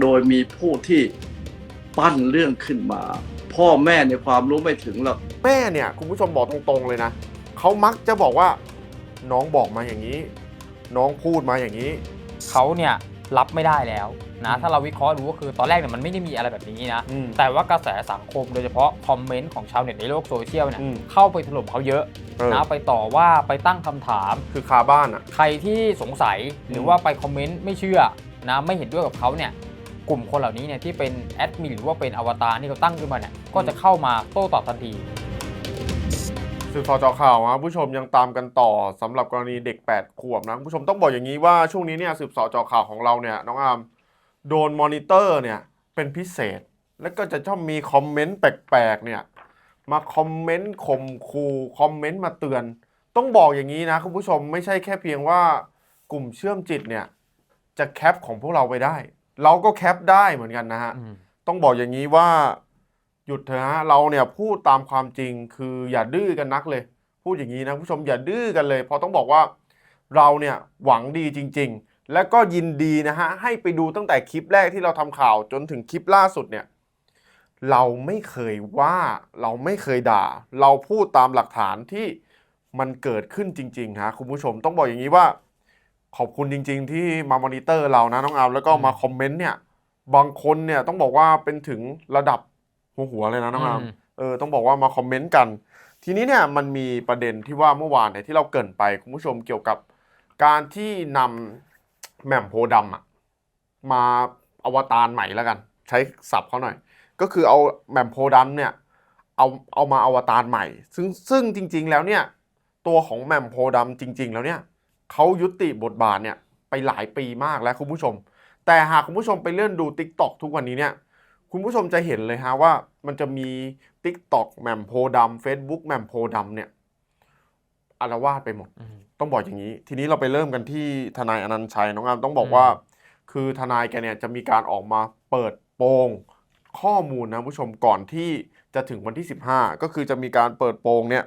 โดยมีผู้ที่ปั้นเรื่องขึ้นมา พ่อแม่ในความรู้ไม่ถึงหรอกแม่เนี่ยคุณผู้ชมบอกตรงๆเลยนะเขามักจะบอกว่าน้องบอกมาอย่างนี้ น้องพูดมาอย่างนี้ เขาเนี่ยรับไม่ได้แล้วอืนะมถ้าเราวิเคราะห์ดูก็คือตอนแรกเนี่ยมันไม่ได้มีอะไรแบบนี้นะอืมแต่ว่ากระแสสังคมโดยเฉพาะคอมเมนต์ของชาวเน็ตในโลกโซเชียลเนี่ยอืม เข้าไปถล่มเขาเยอะเออนะไปต่อว่าไปตั้งคำถาม คือคาบ้านอะ ใครที่สงสัยหรือว่าไปคอมเมนต์ไม่เชื่อนะไม่เห็นด้วยกับเขาเนี่ย กลุ่มคนเหล่านี้เนี่ยที่เป็นแอดมินหรือว่าเป็นอวตารที่เขาตั้งขึ้นมาเนี่ยก็จะเข้ามาโต้ตอบทันทีสืบสอจอข่าวนะผู้ชมยังตามกันต่อสำหรับกรณีเด็ก 8 ขวบนะผู้ชมต้องบอกอย่างนี้ว่าช่วงนี้เนี่ยสืบสอจอข่าวของเราเนี่ยน้องอามโดนมอนิเตอร์เนี่ยเป็นพิเศษ แล้วก็จะชอบมีคอมเมนต์แปลกๆเนี่ยมาคอมเมนต์ข่มคูคอมเมนต์มาเตือน ต้องบอกอย่างนี้นะคุณผู้ชมไม่ใช่แค่เพียงว่ากลุ่มเชื่อมจิตเนี่ยจะแคปของพวกเราไปได้ เราก็แคปได้เหมือนกันนะฮะ ต้องบอกอย่างนี้ว่าหยุดเถอะฮะเราเนี่ยพูดตามความจริงคืออย่าดื้อกันนักเลย พูดอย่างนี้นะผู้ชมอย่าดื้อกันเลย เพราะต้องบอกว่าเราเนี่ยหวังดีจริง ๆ และก็ยินดีนะฮะให้ไปดูตั้งแต่คลิปแรกที่เราทำข่าวจนถึงคลิปล่าสุดเนี่ยเราไม่เคยว่าเราไม่เคยด่า เราพูดตามหลักฐานที่มันเกิดขึ้นจริงๆฮะคุณผู้ชมต้องบอกอย่างนี้ว่า ขอบคุณจริง ๆ ที่มามอนิเตอร์เรานะน้องอามแล้วก็มาคอมเมนต์เนี่ย บางคนเนี่ยต้องบอกว่าเป็นถึงระดับหัวหัวๆเลยนะน้องอามอืมเออต้องบอกว่ามาคอมเมนต์กัน ทีนี้เนี่ยมันมีประเด็นที่ว่าเมื่อวานเนี่ยที่เราเกรินไปคุณผู้ชมเกี่ยวกับการที่นำแหม่มโพธิ์ดำอะมาอวตารใหม่แล้วกัน ใช้ศัพท์เขาหน่อย ก็คือเอาแหม่มโพธิ์ดำเนี่ยเอาเอามาอวตารใหม่ ซึ่งซึ่งจริง ๆ แล้วเนี่ยตัวของแหม่มโพธิ์ดำจริง ๆ แล้วเนี่ย เขายุติบทบาทเนี่ยไปหลายปีมากแล้วคุณผู้ชม แต่หากคุณผู้ชมไปเลื่อนดู Tik t o อกทุกวันนี้เนี่ยคุณผู้ชมจะเห็นเลยฮะว่ามันจะมี Tik t o อกแหม่มโพธิ์ดำ Facebook แหม่มโพธิ์ดำเนี่ยอารวาสไปหมด ต้องบอกอย่างนี้ ทีนี้เราไปเริ่มกันที่ทนายอนันต์ชัยน้องอามต้องบอกว่า คือทนายแกเนี่ยจะมีการออกมาเปิดโปงข้อมูลนะผู้ชมก่อนที่จะถึงวันที่ 15 ก็คือจะมีการเปิดโปงเนี่ย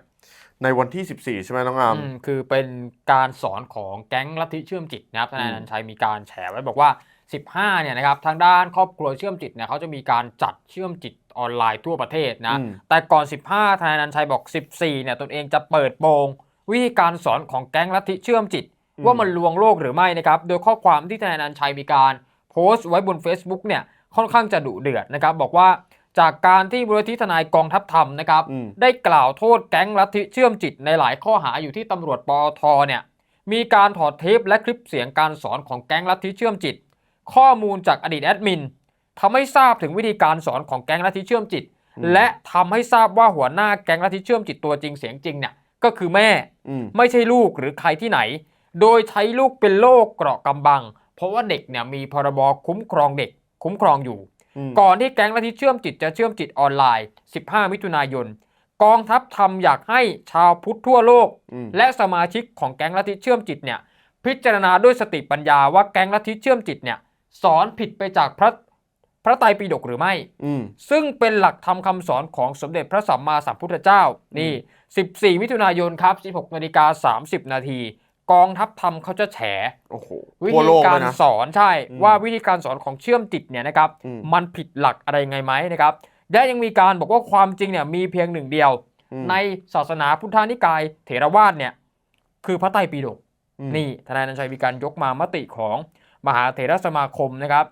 ในวันที่ 14 ใช่ไหมน้องอามอืมคือเป็นการสอนของแก๊งลัทธิเชื่อมจิตนะครับทนายอนันต์ชัยมีการแฉไว้บอกว่า 15 เนี่ยนะครับทางด้านครอบครัวเชื่อมจิตเนี่ยเขาจะมีการจัดเชื่อมจิตออนไลน์ทั่วประเทศนะอืมแต่ก่อน 15 ทนายอนันต์ชัยบอก 14 เนี่ยตนเองจะเปิดโปงวิธีการสอนของแก๊งลัทธิเชื่อมจิต ว่ามันลวงโลกหรือไม่นะครับโดยข้อความที่ทนายอนันต์ชัยมีการโพสต์ไว้บน Facebook เนี่ยค่อนข้างจะดุเดือดนะครับบอกว่า จากการที่มูลนิธิทนายกองทัพธรรมนะครับอืมได้กล่าวโทษแก๊งลัทธิเชื่อมจิตในหลายข้อหาอยู่ที่ตำรวจปอทเนี่ยมีการถอดเทปและคลิปเสียงการสอนของแก๊งลัทธิเชื่อมจิต ข้อมูลจากอดีตแอดมินทำให้ทราบถึงวิธีการสอนของแก๊งลัทธิเชื่อมจิตอืมและทำให้ทราบว่าหัวหน้าแก๊งลัทธิเชื่อมจิตตัวจริงเสียงจริงเนี่ยก็คือแม่อืมไม่ใช่ลูกหรือใครที่ไหน โดยใช้ลูกเป็นโลกเกราะกำบัง เพราะว่าเด็กเนี่ยมีพรบคุ้มครองเด็กคุ้มครองอยู่อืม ก่อนที่แก๊งลัทธิเชื่อมจิตจะเชื่อมจิตออนไลน์ 15 มิถุนายน กองทัพทำอยากให้ชาวพุทธทั่วโลกอืมและสมาชิกของแก๊งลัทธิเชื่อมจิตเนี่ยพิจารณาด้วยสติปัญญาว่าแก๊งลัทธิเชื่อมจิตเนี่ยสอนผิดไปจากพระพระไตรปิฎกหรือไม่อืมซึ่งเป็นหลักธรรมคำสอนของสมเด็จพระสัมมาสัมพุทธเจ้า นี่ 14 มิถุนายนครับ 16นาฬิกา30 นาที กองทัพธรรมเขาจะแฉโอ้โหวิทั่วธีโลกกาเลรยนะสอนใช่อืมว่าวิธีการสอนของเชื่อมจิตเนี่ยนะครับอืมมันผิดหลักอะไรไงไหมนะครับและยังมีการบอกว่าความจริงเนี่ยมีเพียงหนึ่งเดียวอืมในศาสนาพุทธานิกายเถรวาทเนี่ยคือพระไตรปิฎกอืมนี่ทนายอนันต์ชัยมีการยกมามติของมหาเถรสมาคมนะครับ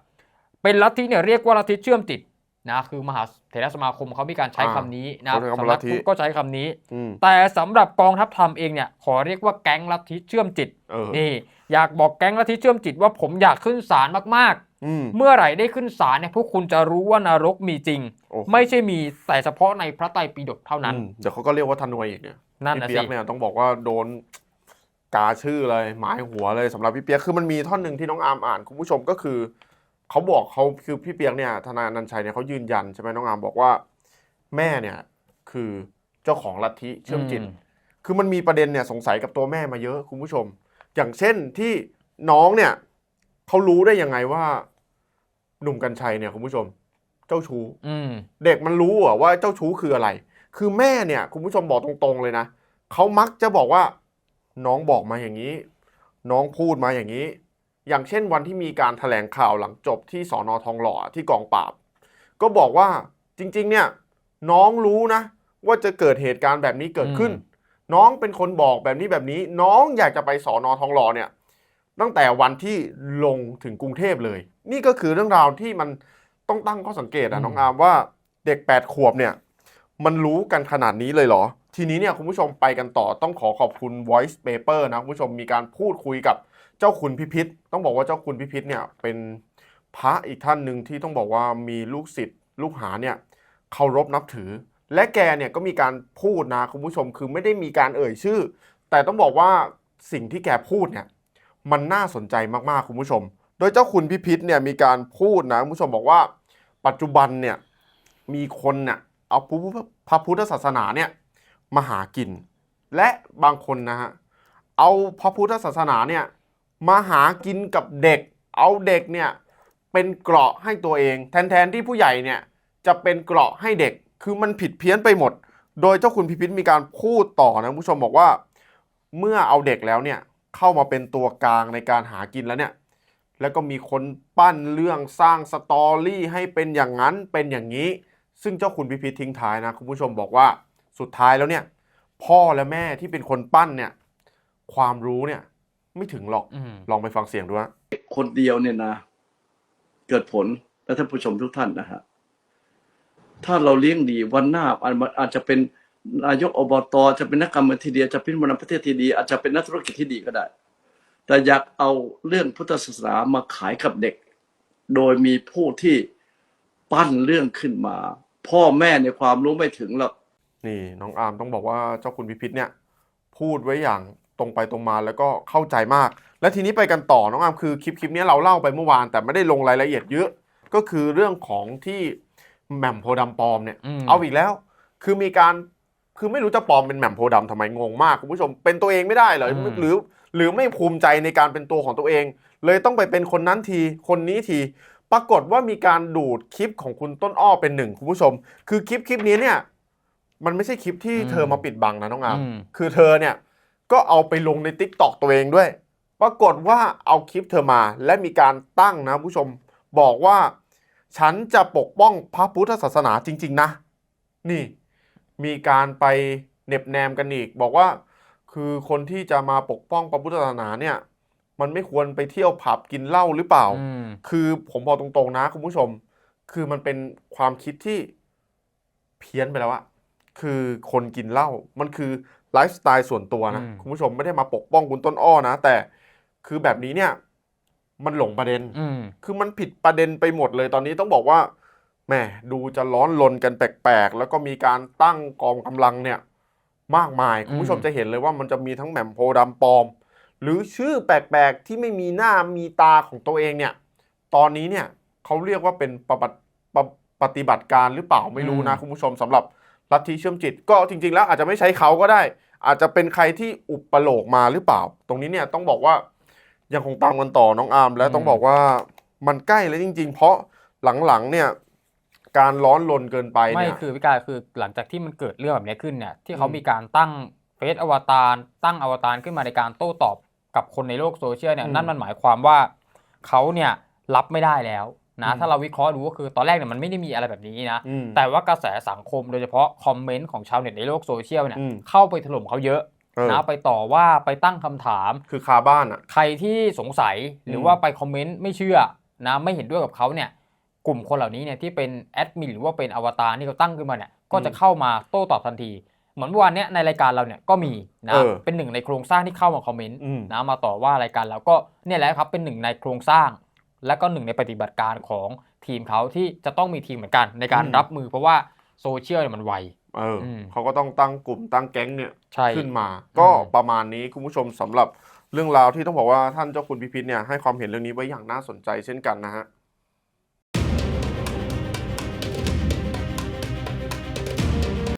เป็นลัทธิเนี่ยเรียกว่าลัทธิเชื่อมจิตนะคือมหา เถรสมาคมเขามีการใช้อ่าคำนี้นะครับเขาเรียกว่าสำนัลักทธิพุทธก็ใช้คำนี้อืมแต่สำหรับกองทัพธรรมเองเนี่ยขอเรียกว่าแก๊งลัทธิเชื่อมจิตเออนี่อยากบอกแก๊งลัทธิเชื่อมจิตว่าผมอยากขึ้นศาลมากอืมๆเมื่อไหร่ได้ขึ้นศาลเนี่ยพวกคุณจะรู้ว่านรกมีจริงโอ้โหไม่ใช่มีแต่เฉพาะในพระไตรปิฎกเท่านั้นอืมเดี๋ยวเขาก็เรียกว่าทนวยอีกเนี่ยนั่นพี่นะเปียสิกเนี่ยต้องบอกว่าโดนกาชื่อเลยหมายหัวเลยสำหรับพี่เปียกคือมันมีท่อนหนึ่งที่น้องอาร์มอ่านคุณผู้ชมก็คือ เขาบอกเขาคือพี่เปียกเนี่ยทนายอนันต์ชัยเนี่ยเขายืนยันใช่ไหมน้องอาร์มบอกว่า แม่เนี่ยคือเจ้าของลัทธิเชื่อมจิต คือมันมีประเด็นเนี่ยสงสัยกับตัวแม่มาเยอะคุณผู้ชม อย่างเช่นที่น้องเนี่ยเขารู้ได้ยังไงว่า หนุ่มกัญชัยเนี่ยคุณผู้ชม เจ้าชู้อืมเด็กมันรู้เหรอว่าเจ้าชู้คืออะไร คือแม่เนี่ย คุณผู้ชมบอกตรงๆเลยนะเขามักจะบอกว่า น้องบอกมาอย่างนี้ น้องพูดมาอย่างนี้ อย่างเช่นวันที่มีการแถลงข่าวหลังจบที่สอนอทองหล่อที่กองปราบ ก็บอกว่าจริง ๆ เนี่ยน้องรู้นะ ว่าจะเกิดเหตุการณ์แบบนี้เกิดขึ้น น้องเป็นคนบอกแบบนี้แบบนี้ น้องอยากจะไปสอนอทองหล่อเนี่ย ตั้งแต่วันที่ลงถึงกรุงเทพเลย นี่ก็คือเรื่องราวที่มันต้องตั้งข้อสังเกตอือะมน้องอาร์มว่าเด็ก 8 ขวบเนี่ย มันรู้กันขนาดนี้เลยเหรอ ทีนี้เนี่ยคุณผู้ชมไปกันต่อต้องขอขอบคุณ Voice Paper นะคุณผู้ชมมีการพูดคุยกับเจ้าคุณพิพิธ ต้องบอกว่าเจ้าคุณพิพิธเนี่ยเป็นพระอีกท่านหนึ่งที่ต้องบอกว่ามีลูกศิษย์ลูกหาเนี่ยเคารพนับถือ และแกเนี่ยก็มีการพูดนะคุณผู้ชมคือไม่ได้มีการเอ่ยชื่อ แต่ต้องบอกว่าสิ่งที่แกพูดเนี่ยมันน่าสนใจมากๆคุณผู้ชม โดยเจ้าคุณพิพิธเนี่ยมีการพูดนะคุณผู้ชมบอกว่าปัจจุบันเนี่ยมีคนเนี่ยเอาพระพุทธพระพุทธศาสนาเนี่ย มาหากิน และบางคนนะฮะเอาพระพุทธศาสนาเนี่ยมาหากินกับเด็ก เอาเด็กเนี่ยเป็นเกราะให้ตัวเองแทนแทนที่ผู้ใหญ่เนี่ยจะเป็นเกราะให้เด็กคือมันผิดเพี้ยนไปหมด โดยเจ้าคุณพิพิธมีการพูดต่อนะผู้ชมบอกว่า เมื่อเอาเด็กแล้วเนี่ยเข้ามาเป็นตัวกลางในการหากินแล้วเนี่ยแล้วก็มีคนปั้นเรื่องสร้างสตอรี่ให้เป็นอย่างนั้นเป็นอย่างนี้ ซึ่งเจ้าคุณพิพิธทิ้งท้ายนะคุณผู้ชมบอกว่า สุดท้ายแล้วเนี่ย พ่อและแม่ที่เป็นคนปั้นเนี่ย ความรู้เนี่ย ไม่ถึงหรอกอืมลองไปฟังเสียงดูฮะคนเดียวเนี่ยนะ เกิดผลและท่านผู้ชมทุกท่านนะฮะถ้าเราเลี้ยงดีวันหน้าอาจอาจจะเป็นนายกอบตจะเป็นนักการเมืองที่ดีอาจจะเป็นผู้นำประเทศที่ดี อาจจะเป็นนักธุรกิจที่ดีก็ได้ แต่อยากเอาเรื่องพุทธศาสนามาขายกับเด็ก โดยมีผู้ที่ปั้นเรื่องขึ้นมา พ่อแม่ในความรู้ไม่ถึงหรอก นี่น้องอาร์มต้องบอกว่าเจ้าคุณพิพิธเนี่ยพูดไว้อย่างตรงไปตรงมาแล้วก็เข้าใจมาก และทีนี้ไปกันต่อน้องอาร์มคือคลิปคลิปนี้เราเล่าไปเมื่อวานแต่ไม่ได้ลงรายละเอียดเยอะ ก็คือเรื่องของที่แหม่มโพธิ์ดำปลอมเนี่ยอืมเอาอีกแล้ว คือมีการคือไม่รู้จะปลอมเป็นแหม่มโพธิ์ดำทำไมงงมากคุณผู้ชมเป็นตัวเองไม่ได้เหรอหรือหรือไม่ภูมิใจในการเป็นตัวของตัวเอง เลยต้องไปเป็นคนนั้นทีคนนี้ทีปรากฏว่ามีการดูดคลิปของคุณต้นอ้อเป็นหนึ่งคุณผู้ชม คือคลิปคลิปนี้เนี่ย มันไม่ใช่คลิปที่อืมเธอมาปิดบังนะน้องอามอืม คือเธอเนี่ยก็เอาไปลงในติ๊กตอกตัวเองด้วย ปรากฏว่าเอาคลิปเธอมาและมีการตั้งนะผู้ชมบอกว่า ฉันจะปกป้องพระพุทธศาสนาจริง ๆ นะ นี่ มีการไปเหน็บแนมกันอีก บอกว่า คือคนที่จะมาปกป้องพระพุทธศาสนาเนี่ย มันไม่ควรไปเที่ยวผับกินเหล้าหรือเปล่า อืม คือผมบอกตรงๆนะคุณผู้ชม คือมันเป็นความคิดที่เพี้ยนไปแล้วอะ คือคนกินเหล้ามันคือไลฟ์สไตล์ส่วนตัวนะอืมคุณผู้ชมไม่ได้มาปกป้องคุณต้นอ้อนะ แต่คือแบบนี้เนี่ย มันหลงประเด็นอืมคือมันผิดประเด็นไปหมดเลยตอนนี้ต้องบอกว่าแหมดูจะร้อนลนกันแปลกๆ แล้วก็มีการตั้งกองกำลังเนี่ย มากมายคุณผู้ชมอืมจะเห็นเลยว่ามันจะมีทั้งแหม่มโพธิ์ดำปลอม หรือชื่อแปลกๆที่ไม่มีหน้ามีตาของตัวเองเนี่ย ตอนนี้เนี่ยเขาเรียกว่าเป็นปฏิบัติปฏิปฏิบัติการหรือเปล่าไม่รู้นะคุณผู้ชมสำหรับ ลัทธิเชื่อมจิต ก็จริง ๆ แล้วอาจจะไม่ใช้เขาก็ได้ อาจจะเป็นใครที่อุปโลกมาหรือเปล่า ตรงนี้เนี่ยต้องบอกว่ายังคงตามกันต่อน้องอาร์มและต้องบอกว่ามันใกล้แล้วจริง ๆ เพราะหลังๆเนี่ยการร้อนรนเกินไปไม่เนี่ย คือพี่กายคือหลังจากที่มันเกิดเรื่องแบบนี้ขึ้นเนี่ยที่เขาอืมมีการตั้งเฟซอวตารตั้งอวตารขึ้นมาในการโต้ตอบกับคนในโลกโซเชียลเนี่ยนั่นมันหมายความว่าเขาเนี่ยรับไม่ได้แล้ว นะถ้าเราวิเคราะห์ดูก็คือตอนแรกเนี่ยมันไม่ได้มีอะไรแบบนี้นะอืมแต่ว่ากระแสสังคมโดยเฉพาะคอมเมนต์ของชาวเน็ตในโลกโซเชียลเนี่ยอืมเข้าไปถล่มเขาเยอะเออนะไปต่อว่าไปตั้งคำถามคือคาบ้านอะใครที่สงสัยหรือมว่าไปคอมเมนต์ไม่เชื่อนะไม่เห็นด้วยกับเขาเนี่ยกลุ่มคนเหล่านี้เนี่ยที่เป็นแอดมินหรือว่าเป็นอวตารที่เขาตั้งขึ้นมาเนี่ยก็จะเข้ามาโต้ตอบทันที เหมือนเมื่อวานเนี้ยในรายการเราเนี่ยก็มีนะเออเป็นหนึ่งในโครงสร้างที่เข้ามาคอมเมนต์อืมนะมาต่อว่ารายการเราก็เนี่ยแหละครับเป็นหนึ่งในโครงสร้าง และก็หนึ่งในปฏิบัติการของทีมเขาที่จะต้องมีทีมเหมือนกัน ในการรับมือเพราะว่าโซเชียลเนี่ยมันไวเอออมเขาก็ต้องตั้งกลุ่มตั้งแก๊งเนี่ยใช่ขึ้นมา ก็อืมประมาณนี้คุณผู้ชมสำหรับเรื่องราวที่ต้องบอกว่าท่านเจ้าคุณพิพิธเนี่ยให้ความเห็นเรื่องนี้ไว้อย่างน่าสนใจเช่นกันนะฮะ